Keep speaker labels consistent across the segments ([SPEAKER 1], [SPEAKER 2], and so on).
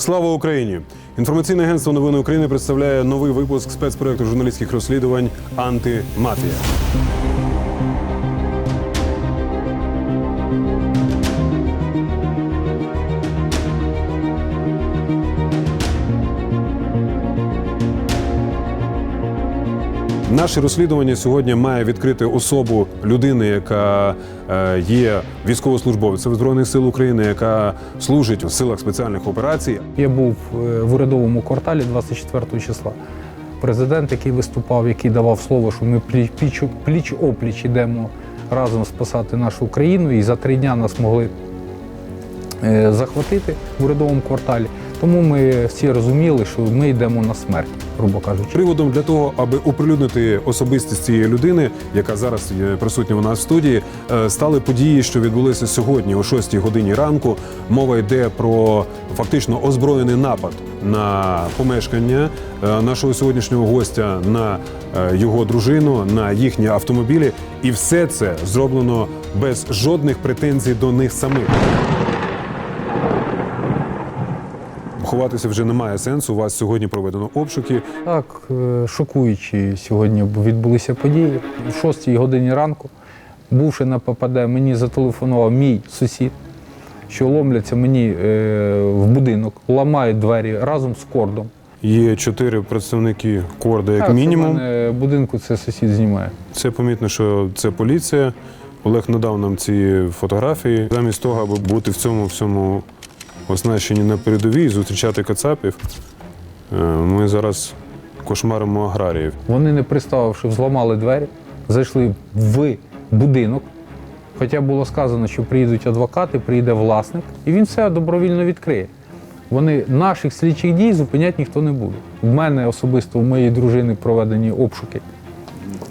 [SPEAKER 1] Слава Україні! Інформаційне агентство Новини України представляє новий випуск спецпроекту журналістських розслідувань Антимафія. Наше розслідування сьогодні має відкрити особу людини, яка е, є військовослужбовцем Збройних сил України, яка служить у силах спеціальних операцій.
[SPEAKER 2] Я був е, в урядовому кварталі 24 числа. Президент, який виступав, який давав слово, що ми пліч, пліч, пліч опліч йдемо разом спасати нашу Україну, і за три дня нас могли е, захватити в урядовому кварталі. Тому ми всі розуміли, що ми йдемо на смерть, грубо кажучи.
[SPEAKER 1] Приводом для того, аби оприлюднити особистість цієї людини, яка зараз є присутня у нас в студії, е, стали події, що відбулися сьогодні о 6 годині ранку. Мова йде про фактично озброєний напад на помешкання е, нашого сьогоднішнього гостя, на е, його дружину, на їхні автомобілі, і все це зроблено без жодних претензій до них самих. Ховатися вже немає сенсу. У вас сьогодні проведено обшуки.
[SPEAKER 2] Так, е, шокуючі сьогодні відбулися події. В 6 годині ранку, бувши на ППД, мені зателефонував мій сусід, що ломляться мені е, в будинок, ламають двері разом з кордом.
[SPEAKER 1] Є чотири представники корда, як
[SPEAKER 2] Так,
[SPEAKER 1] мінімум.
[SPEAKER 2] Це мене будинку це сусід знімає.
[SPEAKER 1] Це помітно, що це поліція. Олег надав нам ці фотографії. Замість того, аби бути в цьому всьому оснащенні на передовій, зустрічати кацапів. е, Ми зараз кошмаримо аграріїв.
[SPEAKER 2] Вони, не приставивши, взламали двері, зайшли в будинок. Хоча було сказано, що приїдуть адвокати, приїде власник, і він все добровільно відкриє. Вони наших слідчих дій зупиняти ніхто не буде. В мене особисто у моєї дружини проведені обшуки.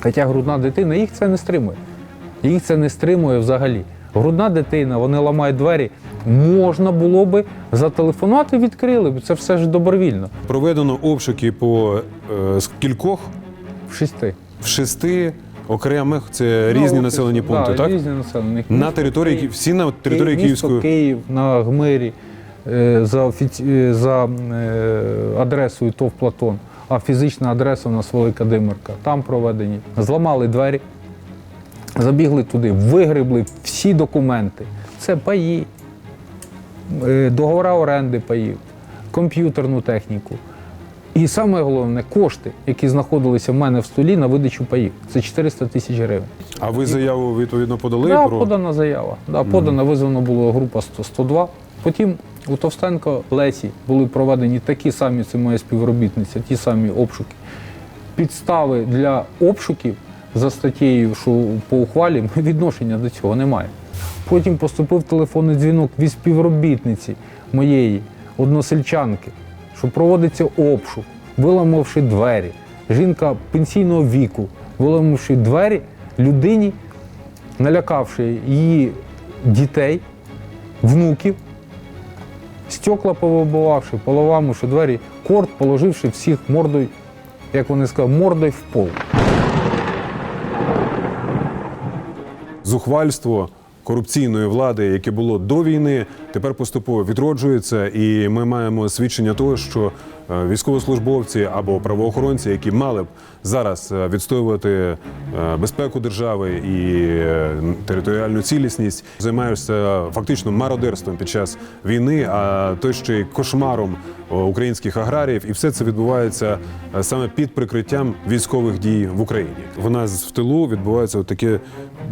[SPEAKER 2] Хоча грудна дитина, їх це не стримує. Їх це не стримує взагалі. Грудна дитина, вони ламають двері. Можна було би зателефонувати, відкрили б. Це все ж добровільно.
[SPEAKER 1] Проведено обшуки по е, кількох
[SPEAKER 2] В шести.
[SPEAKER 1] в шести окремих це різні
[SPEAKER 2] Ну,
[SPEAKER 1] населені пункти,
[SPEAKER 2] да,
[SPEAKER 1] так?
[SPEAKER 2] Різні населені
[SPEAKER 1] На території
[SPEAKER 2] Київ,
[SPEAKER 1] всі на території
[SPEAKER 2] Київ, місто
[SPEAKER 1] Київської.
[SPEAKER 2] Київ на Гмирі е, за, офіці... е, за е, адресою ТОВ Платон, а фізична адреса у нас Велика Димирка. Там проведені. Зламали двері, забігли туди, вигребли всі документи. Це паї, договори оренди паїв, комп'ютерну техніку. І саме головне кошти, які знаходилися в мене в столі на видачу паїв. Це 400 тисяч гривень.
[SPEAKER 1] А ви заяву відповідно подали
[SPEAKER 2] Да,
[SPEAKER 1] про
[SPEAKER 2] подана заява. Да, подана, визвано було група 100, 102. Потім у Товстенко Лесі були проведені такі самі, це моя співробітниця, ті самі обшуки. Підстави для обшуків за статтєю, що по ухвалі відношення до цього немає. Потім поступив телефонний дзвінок від співробітниці моєї односельчанки, що проводиться обшук, виламавши двері. Жінка пенсійного віку, виламавши двері людині, налякавши її дітей, внуків, стекла повибивавши, поламавши двері, корт, положивши всіх мордою, як вони сказали, мордою в пол.
[SPEAKER 1] зухвальство корупційної влади, яке було до війни, тепер поступово відроджується, і ми маємо свідчення того, що е, військовослужбовці або правоохоронці, які мали б зараз е, відстоювати е, безпеку держави і територіальну цілісність, займаються фактично мародерством під час війни, а то ще й кошмаром українських аграріїв, і все це відбувається саме під прикриттям військових дій в Україні. В нас в тилу відбувається таке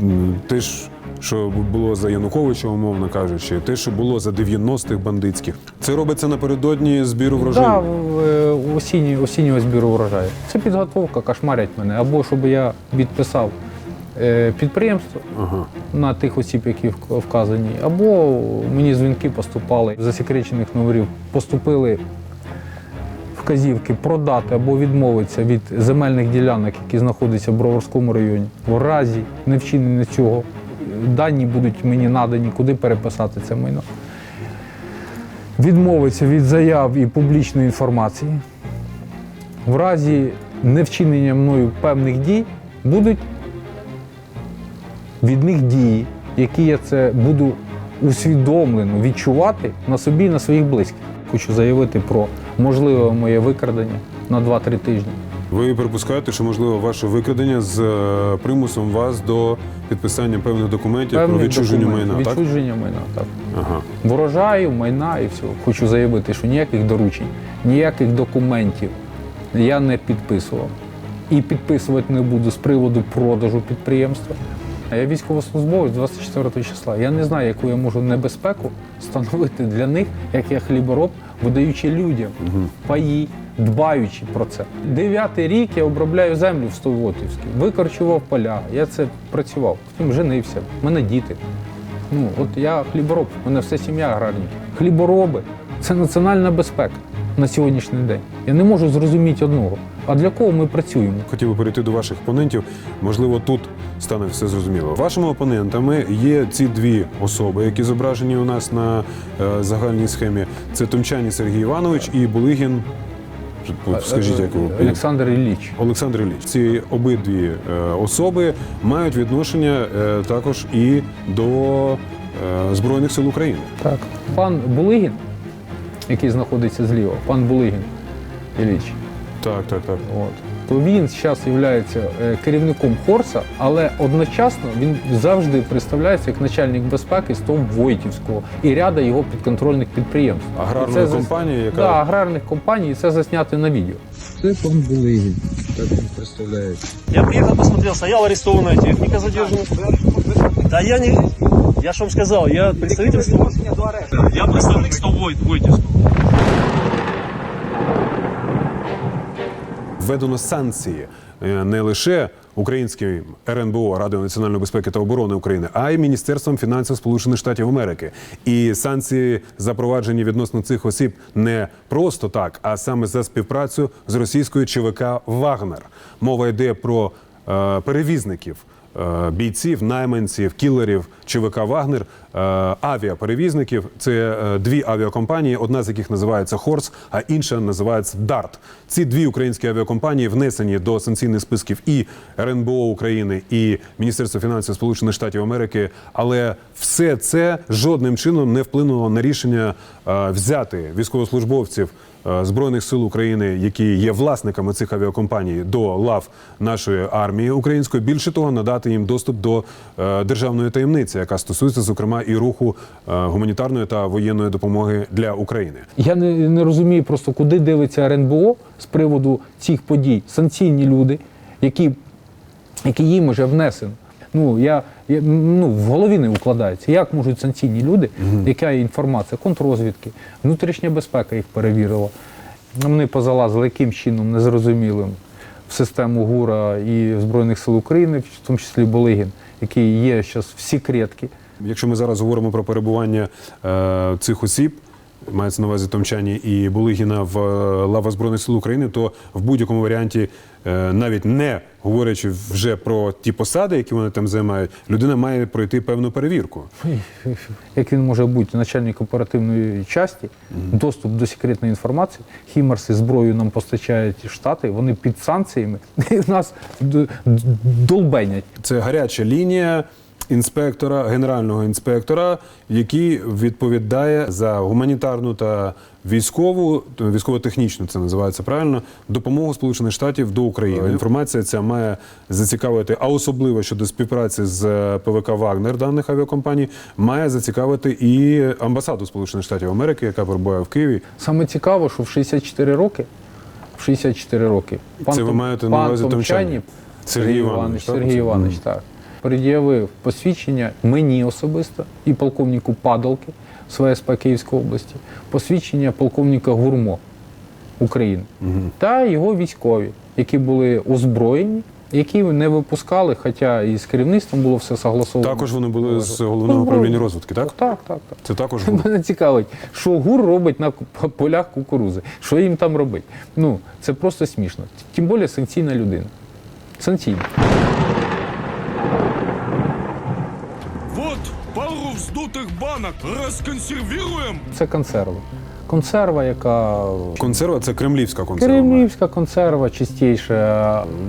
[SPEAKER 1] м, те ж. Що було за Януковича, умовно кажучи, те, що було за 90-х бандитських, це робиться напередодні збіру врожаю.
[SPEAKER 2] Да, е, осінні, осіннього збіру врожаю. Це підготовка, кошмарять мене. Або щоб я відписав е, підприємство
[SPEAKER 1] Ага.
[SPEAKER 2] на тих осіб, які вказані, або мені дзвінки поступали засекречених номерів, поступили вказівки продати або відмовитися від земельних ділянок, які знаходяться в Броварському районі. В разі невчинення цього дані будуть мені надані, куди переписати це майно. Відмовитися від заяв і публічної інформації. В разі невчинення мною певних дій будуть від них дії, які я це буду усвідомлено відчувати на собі і на своїх близьких. Хочу заявити про можливе моє викрадення на 2-3 тижні.
[SPEAKER 1] Ви припускаєте, що можливо ваше викрадення з е, примусом вас до підписання певних документів про відчуження
[SPEAKER 2] документ.
[SPEAKER 1] майна, так?
[SPEAKER 2] Відчуження майна, так.
[SPEAKER 1] Ага.
[SPEAKER 2] Ворожаю, майна і все. Хочу заявити, що ніяких доручень, ніяких документів я не підписував. І підписувати не буду з приводу продажу підприємства. А я військовослужбовець 24 числа. Я не знаю, яку я можу небезпеку становити для них, як я хлібороб, видаючи людям паї, дбаючи про це. Дев'ятий рік я обробляю землю в Стовотівській, викорчував поля. Я це працював. Потім женився. в мене діти. Ну, от я хлібороб, у мене вся сім'я аграрники. Хлібороби це національна безпека на сьогоднішній день. Я не можу зрозуміти одного. А для кого ми працюємо?
[SPEAKER 1] Хотів би перейти до ваших опонентів. Можливо, тут стане все зрозуміло. Вашими опонентами є ці дві особи, які зображені у нас на е, загальній схемі. Це Томчані Сергій Іванович і Булигін. Скажіть, як його?
[SPEAKER 2] Олександр Ілліч.
[SPEAKER 1] Олександр Ілліч. Ці обидві е, особи мають відношення е, також і до е, Збройних сил України.
[SPEAKER 2] Так. Пан Булигін, який знаходиться зліва, пан Булигін Ілліч,
[SPEAKER 1] Так, так, так.
[SPEAKER 2] от, то він зараз є керівником Хорса, але одночасно він завжди представляється як начальник безпеки з ТОВ Войтівського і ряда його підконтрольних підприємств.
[SPEAKER 1] Аграрної
[SPEAKER 2] це зас-
[SPEAKER 1] компанії, яка-
[SPEAKER 2] да, аграрних компаній, і це заснято на відео. Це пан Булигін, так він представляється.
[SPEAKER 3] Я приехал, посмотрел, стояла арестованная техника задержана. Да я не... Я же вам сказал, я представитель... Я представник 100 Войт, Войтівського.
[SPEAKER 1] введено санкції е, не лише українським РНБО Радою національної безпеки та оборони України, а й Міністерством фінансів Сполучених Штатів Америки. І санкції запроваджені відносно цих осіб не просто так, а саме за співпрацю з російською ЧВК Вагнер. Мова йде про е, перевізників. Е, Бійців, найманців, кілерів ЧВК Вагнер, е, авіаперевізників. Це е, дві авіакомпанії, одна з яких називається Хорс, а інша називається Дарт. Ці дві українські авіакомпанії внесені до санкційних списків і РНБО України, і Міністерства фінансів Сполучених Штатів Америки. Але все це жодним чином не вплинуло на рішення взяти військовослужбовців. Е, Збройних сил України, які є власниками цих авіакомпаній, до лав нашої армії української. Більше того, надати їм доступ до е, державної таємниці, яка стосується зокрема і руху е, гуманітарної та воєнної допомоги для України.
[SPEAKER 2] Я не, не розумію просто, куди дивиться РНБО з приводу цих подій. Санкційні люди, які, які їм уже внесено. Ну, я, я ну, в голові не укладається. Як можуть санкційні люди, яка є інформація, контррозвідки, внутрішня безпека їх перевірила. Вони позалазили яким чином незрозумілим в систему ГУРа і Збройних сил України, в тому числі Болигін, який є зараз в кретки.
[SPEAKER 1] Якщо ми зараз говоримо про перебування е, цих осіб. Мається на увазі Томчані і Булигіна в е, лавах Збройних сил України, то в будь-якому варіанті, е, навіть не говорячи вже про ті посади, які вони там займають, людина має пройти певну перевірку.
[SPEAKER 2] як він може бути начальник оперативної часті, доступ до секретної інформації. Хімарси зброю нам постачають Штати, вони під санкціями і нас долбенять.
[SPEAKER 1] Це гаряча лінія інспектора, генерального інспектора, який відповідає за гуманітарну та військову, військово-технічну це називається правильно, допомогу Сполучених Штатів до України. Інформація ця має зацікавити, а особливо щодо співпраці з е, ПВК Вагнер даних авіакомпаній, має зацікавити і амбасаду Сполучених Штатів Америки, яка перебуває в Києві.
[SPEAKER 2] Саме цікаво, що в 64 роки, в 64 роки
[SPEAKER 1] Це ви маєте на увазі
[SPEAKER 2] Томчані,
[SPEAKER 1] Томчані? Сергій Іванович, так,
[SPEAKER 2] Сергій? Іванович, так. Пред'явив посвідчення мені особисто і полковнику Падалки СВСП Київської області, посвідчення полковника Гурмо України та його військові, які були озброєні, які не випускали, хоча і з керівництвом було все согласовано.
[SPEAKER 1] Також вони були з головного управління розвідки, так?
[SPEAKER 2] Так, так, так.
[SPEAKER 1] Це також було.
[SPEAKER 2] Мене цікавить, що ГУР робить на полях кукурузи. Що їм там робить? Ну, це просто смішно. Тим більше санкційна людина. Санкційна.
[SPEAKER 4] Пару вздутых банок розконсервіруємо.
[SPEAKER 2] Це консерва. Консерва, яка
[SPEAKER 1] Консерва це кремлівська консерва.
[SPEAKER 2] кремлівська консерва чистіше.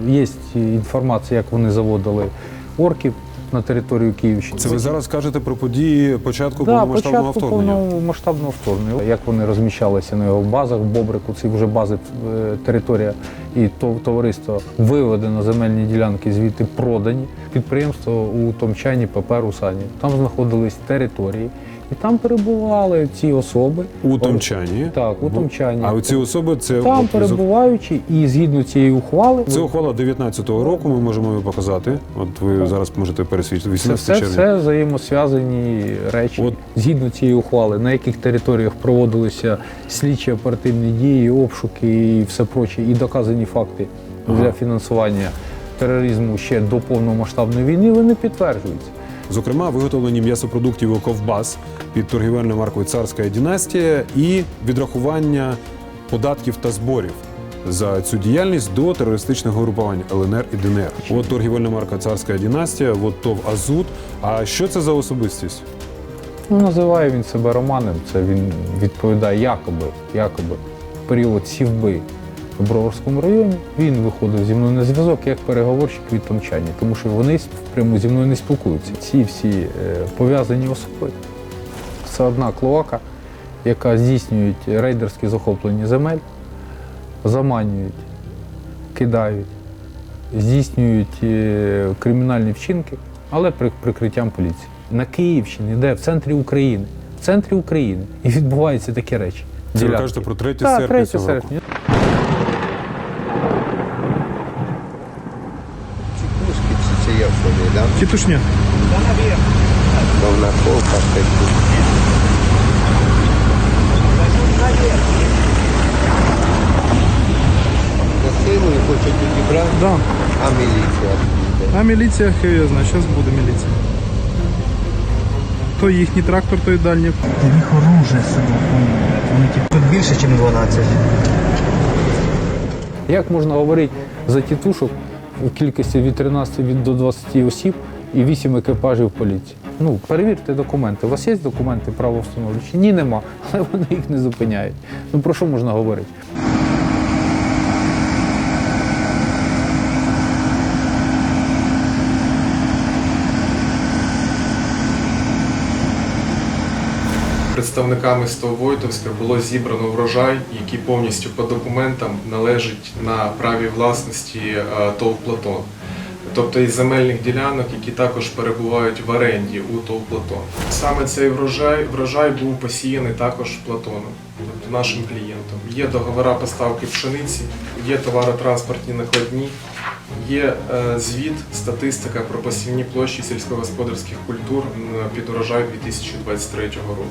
[SPEAKER 2] Є інформація, як вони заводили орків на територію Київщини.
[SPEAKER 1] Це ви зараз кажете про події початку
[SPEAKER 2] Да,
[SPEAKER 1] повномасштабного
[SPEAKER 2] початку
[SPEAKER 1] вторгнення.
[SPEAKER 2] повномасштабного вторгнення. Як вони розміщалися на його базах в Бобрику, це вже бази е, територія і товариство виведено земельні ділянки, звідти продані. Підприємство у Томчані ПП Русані. Там знаходились території, і там перебували ці особи.
[SPEAKER 1] У Томчані.
[SPEAKER 2] Так, у Томчані.
[SPEAKER 1] А ці особи це
[SPEAKER 2] Там
[SPEAKER 1] от,
[SPEAKER 2] перебуваючи, і згідно цієї ухвали,
[SPEAKER 1] Це ухвала 19-го року. Ми можемо її показати. От ви зараз можете пересвідчити.
[SPEAKER 2] Це
[SPEAKER 1] 18
[SPEAKER 2] все,
[SPEAKER 1] червня.
[SPEAKER 2] все взаємосв'язані речі.
[SPEAKER 1] От.
[SPEAKER 2] Згідно цієї ухвали, на яких територіях проводилися слідчі оперативні дії, обшуки і все проче, і доказані факти для фінансування тероризму ще до повномасштабної війни, вони підтверджуються.
[SPEAKER 1] Зокрема, виготовлені м'ясопродуктів у ковбас під торгівельною маркою Царська династія і відрахування податків та зборів за цю діяльність до терористичного групування ЛНР і ДНР. От торгівельна марка Царська династія, от ТОВ Азут. А що це за особистість?
[SPEAKER 2] Ну, називає він себе Романом, це він відповідає якоби, якоби період сівби в Броварському районі. Він виходив зі мною на зв'язок як переговорщик від Томчані, тому що вони впряму зі мною не спілкуються. Ці всі е, пов'язані особи. Це одна клоака, яка здійснює рейдерські захоплення земель, заманюють, кидають, здійснюють е, кримінальні вчинки, але при прикриттям поліції. На Київщині, де в центрі України, в центрі України, і відбуваються такі речі.
[SPEAKER 1] Це ви кажете про 3
[SPEAKER 2] Так,
[SPEAKER 1] серпня
[SPEAKER 2] 3 серпня.
[SPEAKER 5] Чи да?
[SPEAKER 4] Тітушня.
[SPEAKER 5] Повна такі. Насилую, хочуть відібрати,
[SPEAKER 4] Да.
[SPEAKER 5] а міліція.
[SPEAKER 4] А міліція я зараз буде міліція. То їхній трактор, то й дальній.
[SPEAKER 6] їх оружие собі. Тут більше, ніж 12.
[SPEAKER 2] Як можна говорити за тітушок в кількості від 13 до 20 осіб і 8 екіпажів поліції? Ну, перевірте документи. У вас є документи правовстановлюючі? Ні, нема, але вони їх не зупиняють. Ну про що можна говорити?
[SPEAKER 7] Представниками Стовойтовська було зібрано врожай, який повністю по документам належить на праві власності е, ТОВ Платон. Тобто із земельних ділянок, які також перебувають в оренді у ТОВ Платон. Саме цей врожай, врожай був посіяний також Платоном, тобто нашим клієнтом. Є договора поставки пшениці, є товаротранспортні накладні, є е, звіт, статистика про посівні площі сільськогосподарських культур під урожай 2023 року.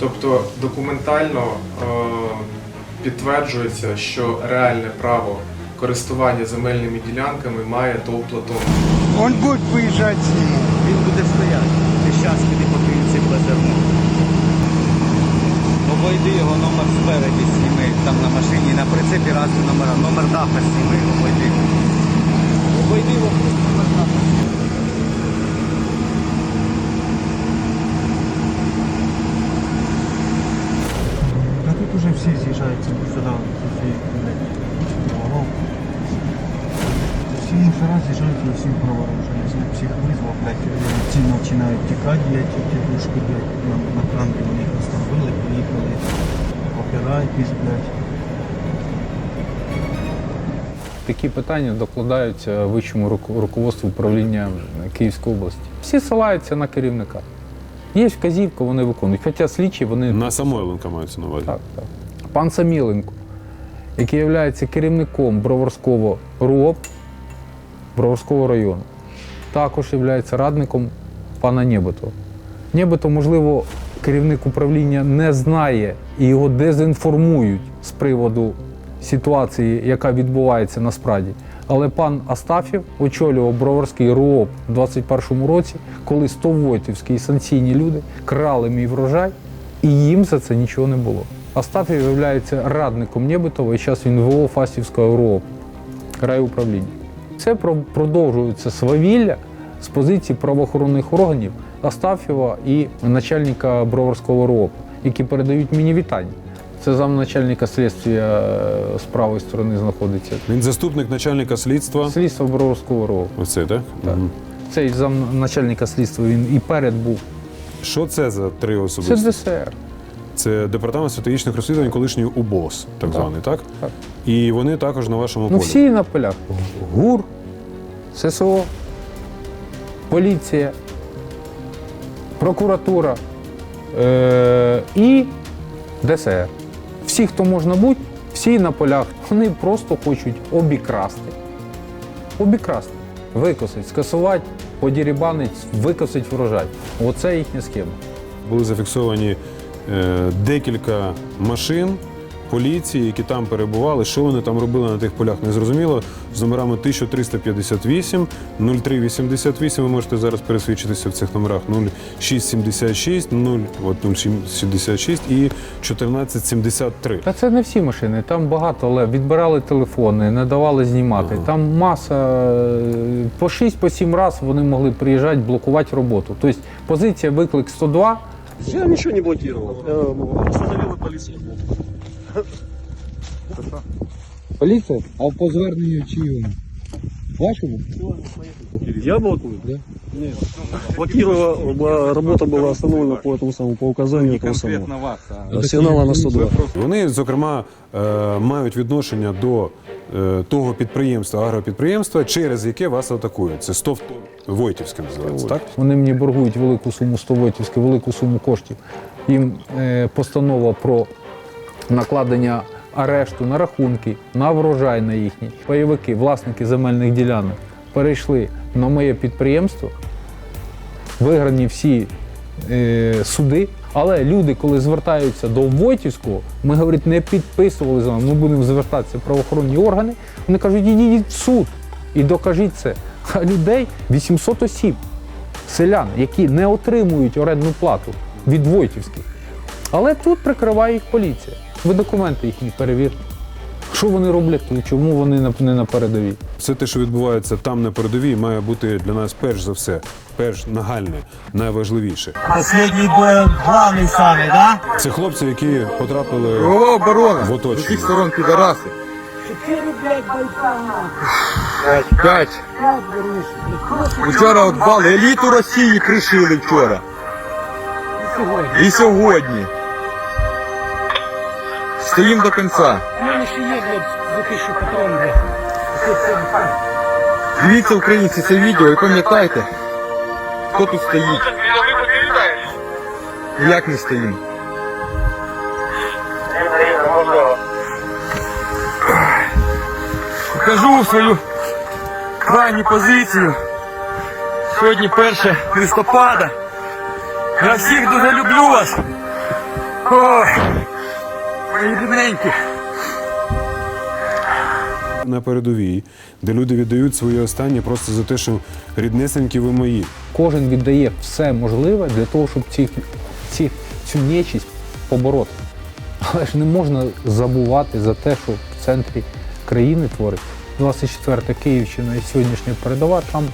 [SPEAKER 7] Тобто документально е, підтверджується, що реальне право користування земельними ділянками має ТОВ Платон.
[SPEAKER 6] Он буде виїжджати з ним.
[SPEAKER 8] Він буде стояти. Ти щас піди поки він цим. Обойди його номер спереді сніми. Там на машині на прицепі разні номера. Номер даха сніми, обойди. Обойди його номер даха.
[SPEAKER 6] А тут уже всі з'їжджаються сюди. Всі, блядь, Ого. Всі мусора з'їжджають і всім провооружені. Я всіх визвав, блядь, ці починають тікати, блядь, ті душки, блядь, на, на кранки вони їх остановили, поїхали, опирають, блядь.
[SPEAKER 2] Такі питання докладаються вищому руку- руководству управління Київської області. Всі ссилаються на керівника. Є вказівка, вони виконують. Хоча слідчі вони
[SPEAKER 1] На Самойленка мається на увазі.
[SPEAKER 2] Так, так. Пан Саміленко, який є керівником Броварського РУОП Броварського району, також є радником пана Нєбитова. Нєбито, можливо, керівник управління не знає і його дезінформують з приводу ситуації, яка відбувається насправді. Але пан Астафів очолював Броварський РУОП у 21-му році, коли стовойтівські і санкційні люди крали мій врожай, і їм за це нічого не було. Астафів є радником Нєбитова, і зараз він ВО Фастівського РУОП, райуправління. Це про- продовжується свавілля з позиції правоохоронних органів Астафєва і начальника Броварського РУОП, які передають мені вітання. Це замначальника слідства е, з правої сторони знаходиться.
[SPEAKER 1] Він заступник начальника слідства.
[SPEAKER 2] Слідство Броварського РУОП.
[SPEAKER 1] Оце, так?
[SPEAKER 2] Так.
[SPEAKER 1] Мгм.
[SPEAKER 2] Цей замначальника слідства він і перед був.
[SPEAKER 1] Що це за три
[SPEAKER 2] Це
[SPEAKER 1] особисті?
[SPEAKER 2] ДСР.
[SPEAKER 1] Це департамент стратегічних розслідувань, колишній УБОС, так званий, так?
[SPEAKER 2] Так.
[SPEAKER 1] І вони також на вашому
[SPEAKER 2] Ну
[SPEAKER 1] полі.
[SPEAKER 2] всі на полях. ГУР, ССО, поліція, прокуратура е- і ДСР. Всі, хто можна бути, всі на полях. Вони просто хочуть обікрасти. Обікрасти. Викосить, скасувати, подірібанить, викосить врожай. Оце їхня схема.
[SPEAKER 1] Були зафіксовані е, декілька машин поліції, які там перебували. Що вони там робили на тих полях, не зрозуміло. З номерами 1358, 0388. Ви можете зараз пересвідчитися в цих номерах 0676, 0, от 076 і 1473.
[SPEAKER 2] Та це не всі машини, там багато, але відбирали телефони, не давали знімати. Там маса е, по 6 по 7 разів вони могли приїжджати, блокувати роботу. Тобто позиція виклик 102.
[SPEAKER 3] Я ничего не блокировал. Я остановил полицию.
[SPEAKER 8] Поліція? А по зверненню чиєму? Вашому?
[SPEAKER 3] Я блокую? Да. Нет. Блокировала, работа была остановлена по этому самому, по указанию этого самого.
[SPEAKER 8] вас, а
[SPEAKER 3] Сигнала на 102.
[SPEAKER 1] Вони, зокрема, е, мають відношення до е, того підприємства, агропідприємства, через яке вас атакують. Це СТОВ Войтівське називається, так?
[SPEAKER 2] Вони мені боргують велику суму 100 вотівську, велику суму коштів. Їм е, постанова про накладення арешту на рахунки, на врожай на їхній. Пайовики, власники земельних ділянок перейшли на моє підприємство, виграні всі е, суди. Але люди, коли звертаються до Войтівського, ми говорить, не підписували з вами, ми будемо звертатися в правоохоронні органи. Вони кажуть, ідіть в суд і докажіть це. А людей 800 осіб, селян, які не отримують орендну плату від Войтівських. Але тут прикриває їх поліція. Ви документи їхні перевірте. Що вони роблять тут? Чому вони на- не на передовій?
[SPEAKER 1] Все те, що відбувається там на передовій, має бути для нас перш за все, перш нагальне, найважливіше.
[SPEAKER 6] Последний бой главный самый, да?
[SPEAKER 1] Це хлопці, які потрапили
[SPEAKER 8] Голова оборони.
[SPEAKER 1] в оточення.
[SPEAKER 8] З усіх сторон підараси. П'ять. Вчора от бали еліту Росії кришили вчора. І сьогодні. Стоїм до кінця. У мене ще є за тиші патрон. Дивіться, українці, це відео і пам'ятайте, хто тут стоїть. Як ми стоїмо. Покажу свою крайню позицію. Сьогодні 1 листопада. Я всіх дуже люблю вас. Ой, мої бідненькі.
[SPEAKER 1] на передовій, де люди віддають свої останні просто за те, що ріднесенькі ви мої.
[SPEAKER 2] Кожен віддає все можливе для того, щоб ці, ці, цю нечість побороти. Але ж не можна забувати за те, що в центрі країни творить 24 Київщина і сьогоднішня передова, там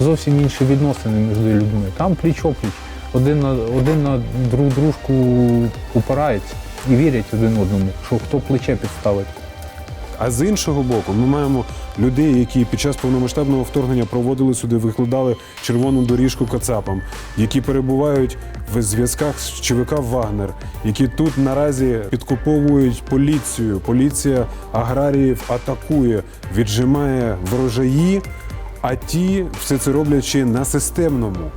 [SPEAKER 2] зовсім інші відносини між людьми. Там пліч-опліч. Один на, один на друг дружку упирається і вірять один одному, що хто плече підставить.
[SPEAKER 1] А з іншого боку, ми маємо людей, які під час повномасштабного вторгнення проводили сюди, викладали червону доріжку Кацапам, які перебувають в зв'язках з ЧВК Вагнер, які тут наразі підкуповують поліцію. Поліція аграріїв атакує, віджимає ворожаї, а ті все це роблячи на системному.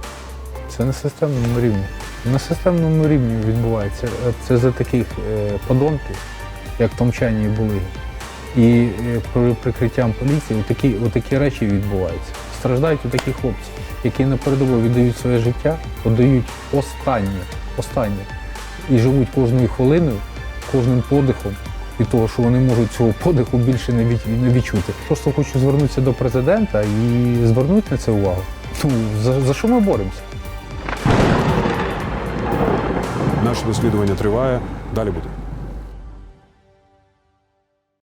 [SPEAKER 2] Це на системному рівні. На системному рівні відбувається. Це за таких е, подонків, як томчані були. І е, при прикриттям поліції отакі, отакі речі відбуваються. Страждають такі хлопці, які на передову віддають своє життя, віддають останнє, останнє. І живуть кожною хвилиною, кожним подихом від того, що вони можуть цього подиху більше не відчути. Просто хочу звернутися до президента і звернути на це увагу. Ну, за, за що ми боремося?
[SPEAKER 1] Наше розслідування триває. Далі буде.